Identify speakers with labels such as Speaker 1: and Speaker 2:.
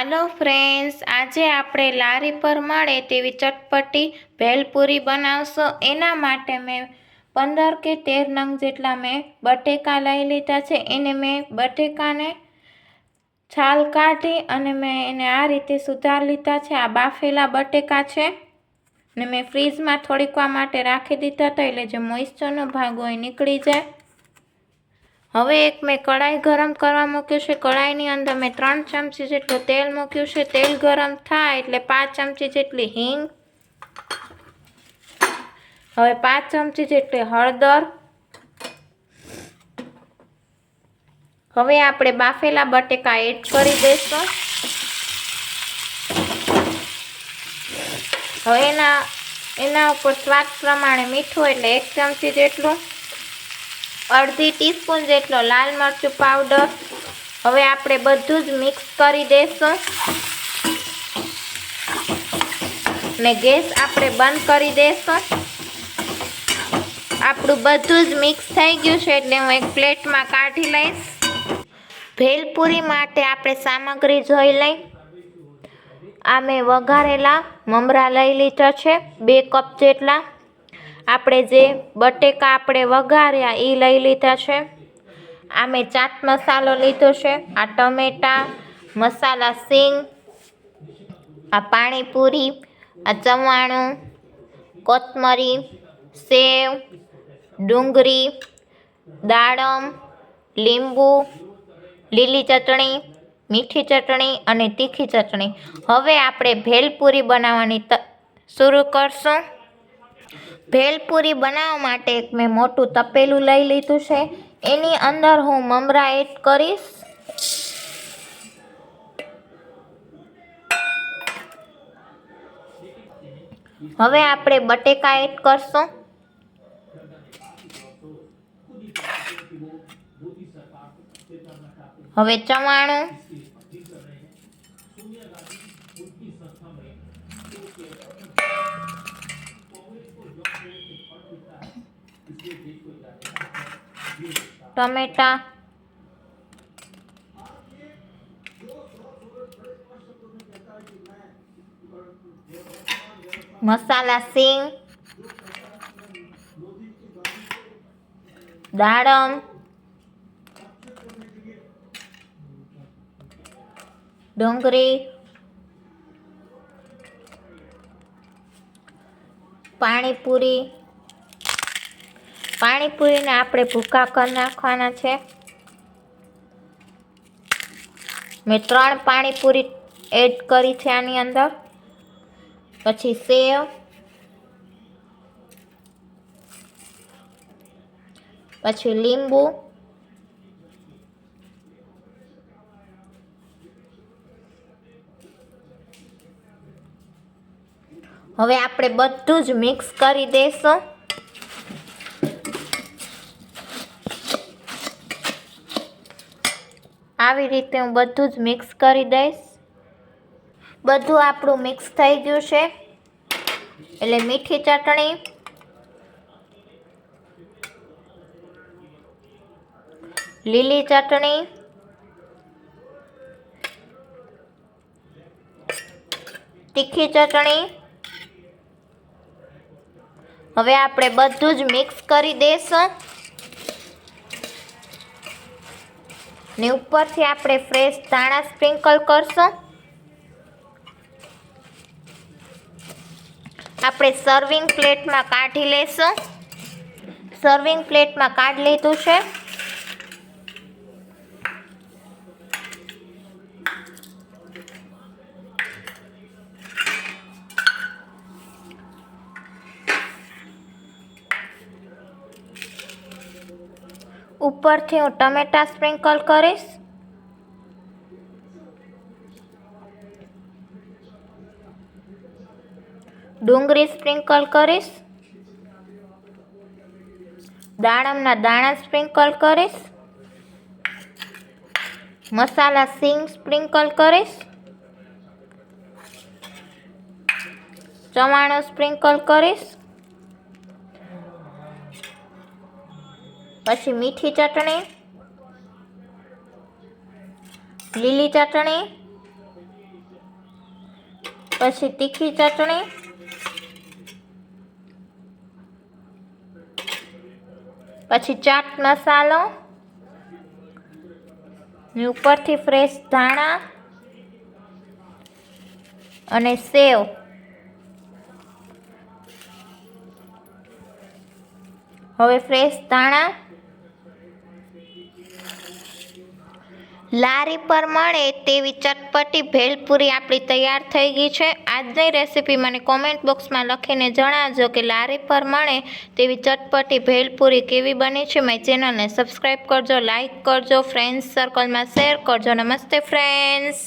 Speaker 1: હાલો friends, આજે આપણે લારી પર મળે તેવી ચટપટી ભેલપૂરી બનાવશો. એના માટે મેં પંદર કે તેર નંગ જેટલા મેં બટેકા લઈ લીધા છે. એને મેં બટેકાને છાલ કાઢી અને મેં એને આ રીતે સુધાર લીધા છે. આ બાફેલા બટેકા છે. ને મેં ફ્રીજમાં થોડીક માટે રાખી દીધા હતા, એટલે જે મોઇસ્ચરનો ભાગ હોય નીકળી જાય. હવે એક મેં કઢાઈ ગરમ કરવા મૂક્યું છે. કઢાઈની અંદર મેં ત્રણ ચમચી જેટલું તેલ મૂક્યું છે. તેલ ગરમ થાય એટલે પાંચ ચમચી જેટલી હિંગ, હવે પાંચ ચમચી જેટલી હળદર, હવે આપણે બાફેલા બટેકા એડ કરી દઈશું. હવે એના એના ઉપર સ્વાદ પ્રમાણે મીઠું એટલે એક ચમચી જેટલું અડધી ટીસ્પૂન જેટલો લાલ મરચું પાવડર હવે આપણે બધું જ મિક્સ કરી દઈશું ને ગેસ આપણે બંધ કરી દઈશું આપણું બધું જ મિક્સ થઈ ગયું છે એટલે હું એક પ્લેટમાં કાઢી લઈશ. ભેલપૂરી માટે આપણે સામગ્રી જોઈ લઈ. આ મેં વઘારેલા, મમરા લઈ લીધા છે, બે કપ જેટલા. આપણે જે બટેકા આપણે વઘાર્યા એ લઈ લીધા છે. આ મેં ચાટ મસાલો લીધો છે, આ ટમેટા, મસાલા સિંગ, આ પાણીપુરી, આ ચવાણું, કોથમરી, સેવ, ડુંગળી, દાડમ, લીંબુ, લીલી ચટણી, મીઠી ચટણી અને તીખી ચટણી. હવે આપણે ભેલપૂરી બનાવવાની ત, શરૂ કરશું. ભેલપૂરી બનાવવા માટે મેં મોટું તપેલું લઈ લીધું છે. એની અંદર હું મમરા એડ કરીશ. હવે આપણે બટેકા એડ કરશું. હવે ચવાણું. ટમેટા. મસાલા સિંગ. દાડમ. ડુંગળી. પાણીપુરી. પાણીપુરીને આપણે ભૂકા કરી નાખવાના છે. મેં ત્રણ પાણીપુરી એડ કરી છે આની અંદર. પછી સેવ. પછી લીંબુ. હવે આપણે બધું જ મિક્સ કરી દઈશું આવી રીતે હું બધું જ મિક્સ કરી દઈશ. બધું આપણું મિક્સ થઈ ગયું છે. એટલે મીઠી ચટણી. લીલી ચટણી. તીખી ચટણી. હવે આપણે બધું જ મિક્સ કરી દઈશું. ને ઉપરથી આપણે ફ્રેશ ધાણા સ્પ્રિંકલ કરશું. આપણે સર્વિંગ પ્લેટમાં કાઢી લેશું સર્વિંગ પ્લેટમાં કાઢી લીધું છે. ઉપરથી હું ટમેટા સ્પ્રિંકલ કરીશ. ડુંગળી સ્પ્રિંકલ કરીશ. દાડમના દાણા સ્પ્રિંકલ કરીશ. મસાલા સિંગ સ્પ્રિંકલ કરીશ. ચવાણું સ્પ્રિંકલ કરીશ. પછી મીઠી ચટણી, લીલી ચટણી, પછી તીખી ચટણી, પછી ચાટ મસાલો ઉપરથી ફ્રેશ ધાણા અને સેવ. હવે ફ્રેશ ધાણા લારી પર મળે તેવી ચટપટી ભેલપૂરી આપણી તૈયાર થઈ ગઈ છે. આજની રેસીપી મને કોમેન્ટ બોક્સમાં લખીને જણાવજો કે લારી પર મળે તેવી ચટપટી ભેલપૂરી કેવી બની છે. મારી ચેનલને સબસ્ક્રાઈબ કરજો લાઈક કરજો ફ્રેન્ડ્સ સર્કલમાં શેર કરજો. નમસ્તે ફ્રેન્ડ્સ